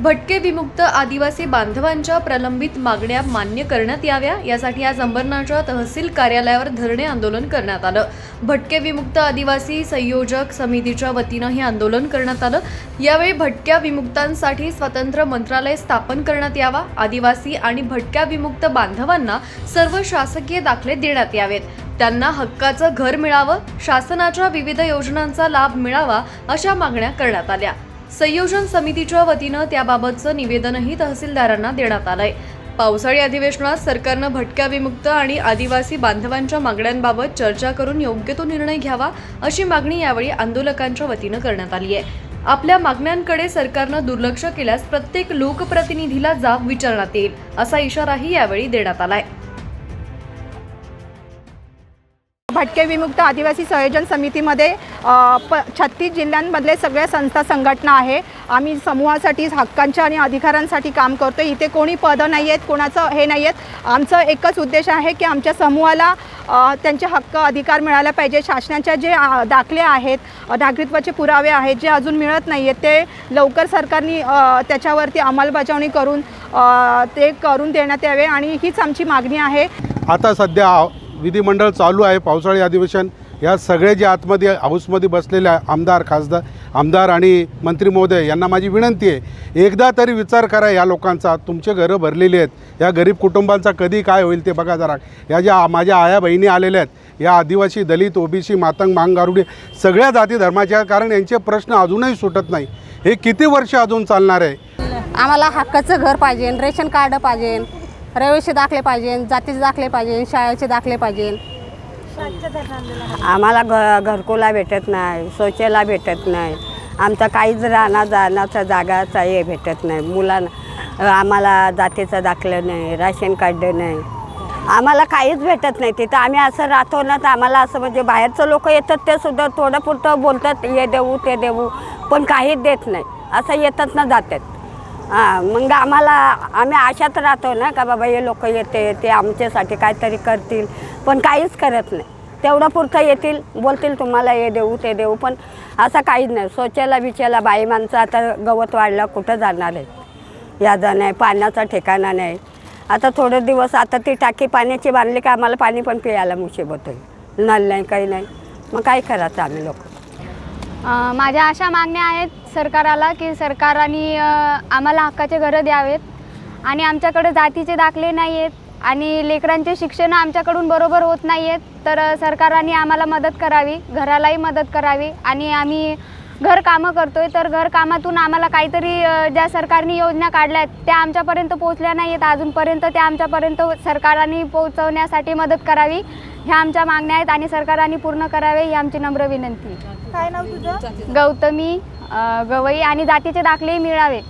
भटके विमुक्त आदिवासी बांधवांच्या प्रलंबित मागण्या मान्य करण्यात याव्या यासाठी आज अंबरनाथच्या तहसील कार्यालयावर धरणे आंदोलन करण्यात आलं. भटके विमुक्त आदिवासी संयोजक समितीच्या वतीनं हे आंदोलन करण्यात आलं. यावेळी भटक्या विमुक्तांसाठी स्वतंत्र मंत्रालय स्थापन करण्यात यावा आदिवासी आणि भटक्या विमुक्त बांधवांना सर्व शासकीय दाखले देण्यात यावेत. त्यांना हक्काचं घर मिळावं शासनाच्या विविध योजनांचा लाभ मिळावा अशा मागण्या करण्यात आल्या. संयोजन समितीच्या वतीनं त्याबाबतचं निवेदनही तहसीलदारांना देण्यात आलंय. पावसाळी अधिवेशनात सरकारनं भटक्या विमुक्त आणि आदिवासी बांधवांच्या मागण्यांबाबत चर्चा करून योग्य तो निर्णय घ्यावा अशी मागणी यावेळी आंदोलकांच्या वतीनं करण्यात आली आहे. आपल्या मागण्यांकडे सरकारनं दुर्लक्ष केल्यास प्रत्येक लोकप्रतिनिधीला जाब विचारण्यात येईल असा इशाराही यावेळी देण्यात आलाय. भटके विमुक्त आदिवासी संयोजन समितीमध्ये प छत्तीस जिल्ह्यांमधले सगळ्या संस्था संघटना आहे. आम्ही समूहासाठी हक्कांच्या आणि अधिकारांसाठी काम करतो इथे कोणी पदं नाही आहेत कोणाचं हे नाही आहेत आमचं एकच उद्देश आहे की आमच्या समूहाला त्यांचे हक्क अधिकार मिळायला पाहिजे. शासनाच्या जे दाखले आहेत नागरिकत्वाचे पुरावे आहेत जे अजून मिळत नाही आहेत ते लवकर सरकारने त्याच्यावरती अंमलबजावणी करून ते करून देण्यात यावे. आणि हीच आमची मागणी आहे. आता सध्या विधिमंडळ चालू आहे. पावसाळी अधिवेशन या सगळे जे आतमध्ये हाऊसमध्ये बसलेले आहे, आमदार खासदार आमदार आणि मंत्री महोदय यांना माझी विनंती आहे एकदा तरी विचार करा या लोकांचा. तुमचे घरं भरलेली आहेत. या गरीब कुटुंबांचा कधी काय होईल ते बघा जरा. या ज्या माझ्या आया बहिणी आलेल्या आहेत या आदिवासी दलित ओबीसी मातंग मांगारुडी सगळ्या जाती धर्माच्या कारण यांचे प्रश्न अजूनही सुटत नाही. हे किती वर्ष अजून चालणार आहे? आम्हाला हक्काचं घर पाहिजे रेशन कार्ड पाहिजे रहिवासी दाखले पाहिजे जातीचे दाखले पाहिजे शाळेचे दाखले पाहिजे. आम्हाला घ घरकुला भेटत नाही शौचाला भेटत नाही. आमचा काहीच राहणार जाण्याचा जागाचा हे भेटत नाही. मुलांना आम्हाला जातीचं दाखलं नाही राशन कार्ड नाही. आम्हाला काहीच भेटत नाही. तिथं आम्ही असं राहतो ना तर आम्हाला असं म्हणजे बाहेरचं लोक येतात ते सुद्धा थोडं पुरतं बोलतात हे देऊ ते देऊ. पण काहीच देत नाही. असं येतात ना जातात. हां मग आम्हाला आम्ही आशात राहतो ना का बाबा हे लोक येते ते आमच्यासाठी काहीतरी करतील पण काहीच करत नाही. तेवढं पुरतं येतील बोलतील तुम्हाला हे देऊ ते देऊ पण असं काहीच नाही. सोच्याला बिचाला बाई माणसं आता गवत वाढलं कुठं जाणार आहे? यादा नाही पाण्याचा ठिकाणा नाही. आता थोडे दिवस आता ती टाकी पाण्याची बांधली का आम्हाला पाणी पण प्यायला मुसीबत होईल. नल नाही काही नाही. मग काय करायचं आम्ही लोक? माझ्या अशा मागण्या आहेत सरकाराला की सरकारने आम्हाला हक्काचे घरं द्यावेत. आणि आमच्याकडे जातीचे दाखले नाही आहेत आणि लेकरांचे शिक्षण आमच्याकडून बरोबर होत नाही आहेत तर सरकारने आम्हाला मदत करावी घरालाही मदत करावी. आणि आम्ही घर कामं करतोय. तर घर कामातून आम्हाला काहीतरी ज्या सरकारने योजना काढल्या आहेत त्या आमच्यापर्यंत पोहोचल्या नाही आहेत अजूनपर्यंत त्या आमच्यापर्यंत सरकारने पोहोचवण्यासाठी मदत करावी ह्या आमच्या मागण्या आहेत. आणि सरकारने पूर्ण करावे ही आमची नम्र विनंती. काय नाव तुझं? गौतमी. गवई आणि जातीचे दाखलेही मिळावे.